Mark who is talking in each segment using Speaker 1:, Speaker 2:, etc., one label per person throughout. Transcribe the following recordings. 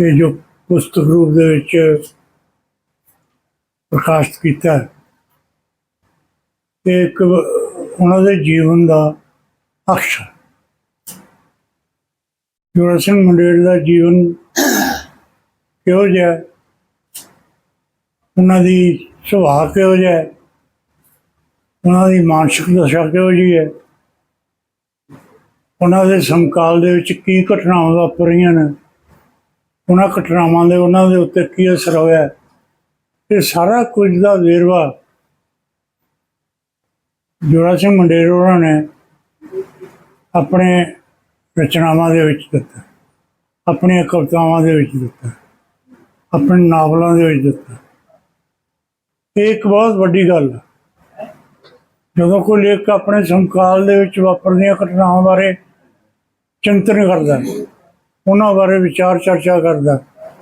Speaker 1: ਇਹ ਜੋ ਪੁਸਤਕ ਰੂਪ ਦੇ ਵਿੱਚ ਪ੍ਰਕਾਸ਼ਿਤ ਕੀਤਾ ਇਹ ਇੱਕ ਉਹਨਾਂ ਦੇ ਜੀਵਨ ਦਾ ਅਕਸ਼ ਜੋਰਾ ਸਿੰਘ ਮੰਡੇਰ ਦਾ ਜੀਵਨ ਕਿਹੋ ਜਿਹਾ ਉਹਨਾਂ ਦੀ ਸੁਭਾਅ ਕਿਹੋ ਜਿਹਾ ਉਹਨਾਂ ਦੀ ਮਾਨਸਿਕ ਦਸ਼ਾ ਕਿਹੋ ਜਿਹੀ ਹੈ? ਉਹਨਾਂ ਦੇ ਸਮਕਾਲ ਦੇ ਵਿੱਚ ਕੀ ਘਟਨਾਵਾਂ ਵਾਪਰੀਆਂ ਨੇ? ਉਹਨਾਂ ਘਟਨਾਵਾਂ ਦੇ ਉਹਨਾਂ ਦੇ ਉੱਤੇ ਕੀ ਅਸਰ ਹੋਇਆ ਇਹ ਸਾਰਾ ਕੁਝ ਦਾ ਵੇਰਵਾ ਜੋਰਾ ਸਿੰਘ ਮੰਡੇਰ ਹੋਰਾਂ ਨੇ ਆਪਣੇ ਰਚਨਾਵਾਂ ਦੇ ਵਿੱਚ ਦਿੱਤਾ ਆਪਣੀਆਂ ਕਵਿਤਾਵਾਂ ਦੇ ਵਿੱਚ ਦਿੱਤਾ ਆਪਣੇ ਨਾਵਲਾਂ ਦੇ ਵਿੱਚ ਦਿੱਤਾ। ਇਹ ਇੱਕ ਬਹੁਤ ਵੱਡੀ ਗੱਲ ਹੈ ਜਦੋਂ ਕੋਈ ਲੇਖਕ ਆਪਣੇ ਸਮਕਾਲ ਦੇ ਵਿੱਚ ਵਾਪਰਦੀਆਂ ਘਟਨਾਵਾਂ ਬਾਰੇ ਚਿੰਤਨ ਕਰਦਾ ਹੈ, ਉਹਨਾਂ ਬਾਰੇ ਵਿਚਾਰ ਚਰਚਾ ਕਰਦਾ,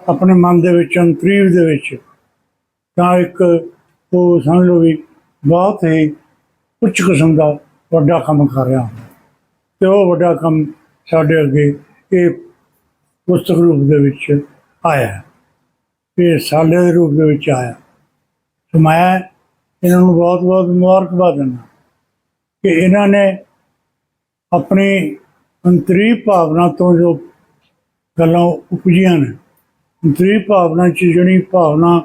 Speaker 1: ਆਪਣੇ ਮਨ ਦੇ ਵਿੱਚ ਅੰਤਰੀਵ ਦੇ ਵਿੱਚ। ਤਾਂ ਇੱਕ ਉਹ ਸਮਝ ਲਓ ਵੀ ਬਹੁਤ ਹੀ ਉੱਚ ਕਿਸਮ ਦਾ ਵੱਡਾ ਕੰਮ ਕਰ ਰਿਹਾ ਹੁੰਦਾ। ਤੇ ਉਹ ਵੱਡਾ ਕੰਮ ਸਾਡੇ ਅੱਗੇ ਇਹ ਪੁਸਤਕ ਰੂਪ ਦੇ ਵਿੱਚ ਆਇਆ। ਹੈ। ਇਹ ਸਾਲੇ ਦੇ ਰੂਪ ਦੇ ਵਿੱਚ ਆਇਆ। ਤੇ ਮੈਂ ਇਹਨਾਂ ਨੂੰ ਬਹੁਤ ਬਹੁਤ ਮੁਬਾਰਕਬਾਦ ਦਿੰਦਾ ਕਿ ਇਹਨਾਂ ਨੇ ਆਪਣੀ ਅੰਤਰੀ ਭਾਵਨਾ ਤੋਂ ਜੋ ਗੱਲਾਂ ਉਪਜੀਆਂ ਨੇ। ਅੰਤਰੀ ਭਾਵਨਾ ਚ ਜਿਹੜੀ ਭਾਵਨਾ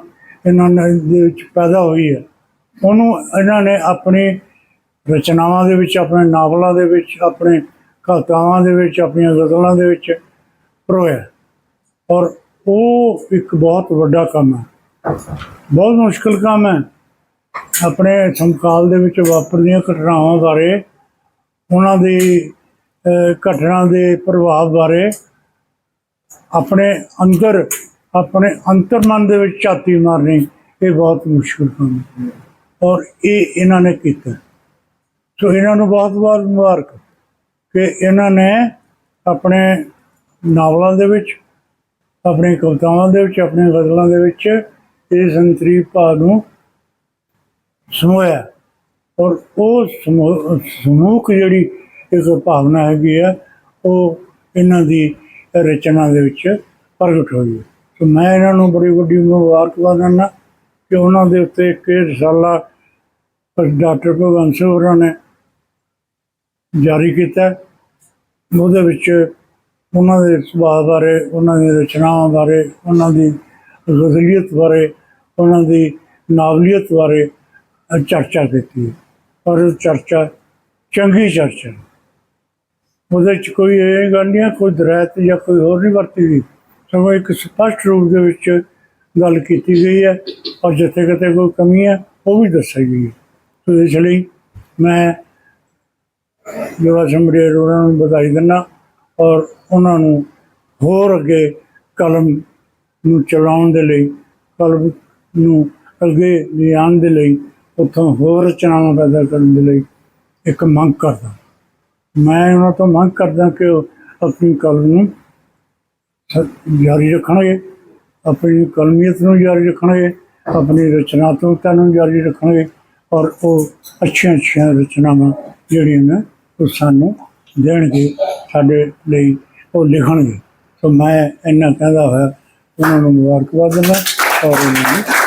Speaker 1: ਇਹਨਾਂ ਨੇ ਦੇ ਵਿੱਚ ਪੈਦਾ ਹੋਈ ਹੈ, ਉਹਨੂੰ ਇਹਨਾਂ ਨੇ ਆਪਣੀ ਰਚਨਾਵਾਂ ਦੇ ਵਿੱਚ, ਆਪਣੇ ਨਾਵਲਾਂ ਦੇ ਵਿੱਚ, ਆਪਣੇ ਕਵਿਤਾਵਾਂ ਦੇ ਵਿੱਚ, ਆਪਣੀਆਂ ਗਜ਼ਲਾਂ ਦੇ ਵਿੱਚ ਪਰੋਇਆ। ਔਰ ਉਹ ਇੱਕ ਬਹੁਤ ਵੱਡਾ ਕੰਮ ਹੈ। ਬਹੁਤ ਮੁਸ਼ਕਲ ਕੰਮ ਹੈ। ਆਪਣੇ ਸਮਕਾਲ ਦੇ ਵਿੱਚ ਵਾਪਰਦੀਆਂ ਘਟਨਾਵਾਂ ਬਾਰੇ, ਉਹਨਾਂ ਦੀ ਘਟਨਾ ਦੇ ਪ੍ਰਭਾਵ ਬਾਰੇ ਆਪਣੇ ਅੰਦਰ, ਆਪਣੇ ਅੰਤਰਮਨ ਦੇ ਵਿੱਚ ਝਾਤੀ ਮਾਰਨੀ, ਇਹ ਬਹੁਤ ਮੁਸ਼ਕਲ ਕੰਮ ਹੈ। ਔਰ ਇਹ ਇਹਨਾਂ ਨੇ ਕੀਤਾ। ਸੋ ਇਹਨਾਂ ਨੂੰ ਬਹੁਤ ਬਹੁਤ ਮੁਬਾਰਕ ਕਿ ਇਹਨਾਂ ਨੇ ਆਪਣੇ ਨਾਵਲਾਂ ਦੇ ਵਿੱਚ, ਆਪਣੀ ਕਵਿਤਾਵਾਂ ਦੇ ਵਿੱਚ ਆਪਣੀਆਂ ਗਜ਼ਲਾਂ ਦੇ ਵਿੱਚ ਇਹ ਸੰਤਰੀ ਭਾਵ ਨੂੰ ਸਮੋਇਆ। ਔਰ ਉਹ ਸਮੂਹ ਸਮੂਹਕ ਜਿਹੜੀ ਇੱਕ ਭਾਵਨਾ ਹੈਗੀ ਆ, ਉਹ ਇਹਨਾਂ ਦੀ ਰਚਨਾ ਦੇ ਵਿੱਚ ਪ੍ਰਗਟ ਹੋਈ ਹੈ। ਸੋ ਮੈਂ ਇਹਨਾਂ ਨੂੰ ਬੜੀ ਵੱਡੀ ਮੁਬਾਰਕਬਾਦ ਦਿੰਦਾ ਕਿ ਉਹਨਾਂ ਦੇ ਉੱਤੇ ਇੱਕ ਇਹ ਰਸਾਲਾ ਡਾਕਟਰ ਭਗਵੰਤ ਸਿੰਘ ਹੋਰਾਂ ਨੇ ਜਾਰੀ ਕੀਤਾ। ਉਹਦੇ ਵਿੱਚ ਉਹਨਾਂ ਦੇ ਸੁਭਾਅ ਬਾਰੇ, ਉਹਨਾਂ ਦੀ ਰਚਨਾਵਾਂ ਬਾਰੇ, ਉਹਨਾਂ ਦੀ ਗਜ਼ਲੀਅਤ ਬਾਰੇ, ਉਹਨਾਂ ਦੀ ਨਾਵਲੀਅਤ ਬਾਰੇ ਚਰਚਾ ਕੀਤੀ ਹੈ। ਔਰ ਚਰਚਾ ਚੰਗੀ ਚਰਚਾ ਉਹਦੇ ਚ ਕੋਈ ਇਹ ਗੱਲ ਨਹੀਂ ਹੈ, ਕੋਈ ਦਰਾਇਤ ਜਾਂ ਕੋਈ ਹੋਰ ਨਹੀਂ ਵਰਤੀ ਗਈ। ਸਗੋਂ ਇੱਕ ਸਪਸ਼ਟ ਰੂਪ ਦੇ ਵਿੱਚ ਗੱਲ ਕੀਤੀ ਗਈ ਹੈ ਔਰ ਜਿੱਥੇ ਕਿਤੇ ਕੋਈ ਕਮੀ ਹੈ ਉਹ ਵੀ ਦੱਸੀ ਗਈ ਹੈ। ਸੋ ਇਸ ਲਈ ਮੈਂ ਯੁਵਾ ਸੰਭਰੇ ਉਹਨਾਂ ਨੂੰ ਵਧਾਈ ਦਿੰਦਾ ਔਰ ਉਹਨਾਂ ਨੂੰ ਹੋਰ ਅੱਗੇ ਕਲਮ ਨੂੰ ਚਲਾਉਣ ਦੇ ਲਈ ਕਲਮ ਨੂੰ ਅੱਗੇ ਲਿਆਉਣ ਦੇ ਲਈ ਉੱਥੋਂ ਹੋਰ ਰਚਨਾਵਾਂ ਪੈਦਾ ਕਰਨ ਦੇ ਲਈ ਇੱਕ ਮੰਗ ਕਰਦਾ। ਮੈਂ ਉਹਨਾਂ ਤੋਂ ਮੰਗ ਕਰਦਾ ਕਿ ਉਹ ਆਪਣੀ ਕਲਮ ਨੂੰ ਜਾਰੀ ਰੱਖਣਗੇ, ਆਪਣੀ ਕਲਮੀਅਤ ਨੂੰ ਜਾਰੀ ਰੱਖਣਗੇ, ਆਪਣੀ ਰਚਨਾਤਮਕਤਾ ਨੂੰ ਜਾਰੀ ਰੱਖਣਗੇ ਔਰ ਉਹ ਅੱਛੀਆਂ ਅੱਛੀਆਂ ਰਚਨਾਵਾਂ ਜਿਹੜੀਆਂ ਨੇ ਉਹ ਸਾਨੂੰ ਦੇਣਗੇ, ਸਾਡੇ ਲਈ ਉਹ ਲਿਖਣਗੇ। ਸੋ ਮੈਂ ਇੰਨਾ ਕਹਿੰਦਾ ਹੋਇਆ, ਉਹਨਾਂ ਨੂੰ ਮੁਬਾਰਕਬਾਦ ਦਿੰਦਾ ਔਰ ਉਹਨਾਂ ਨੂੰ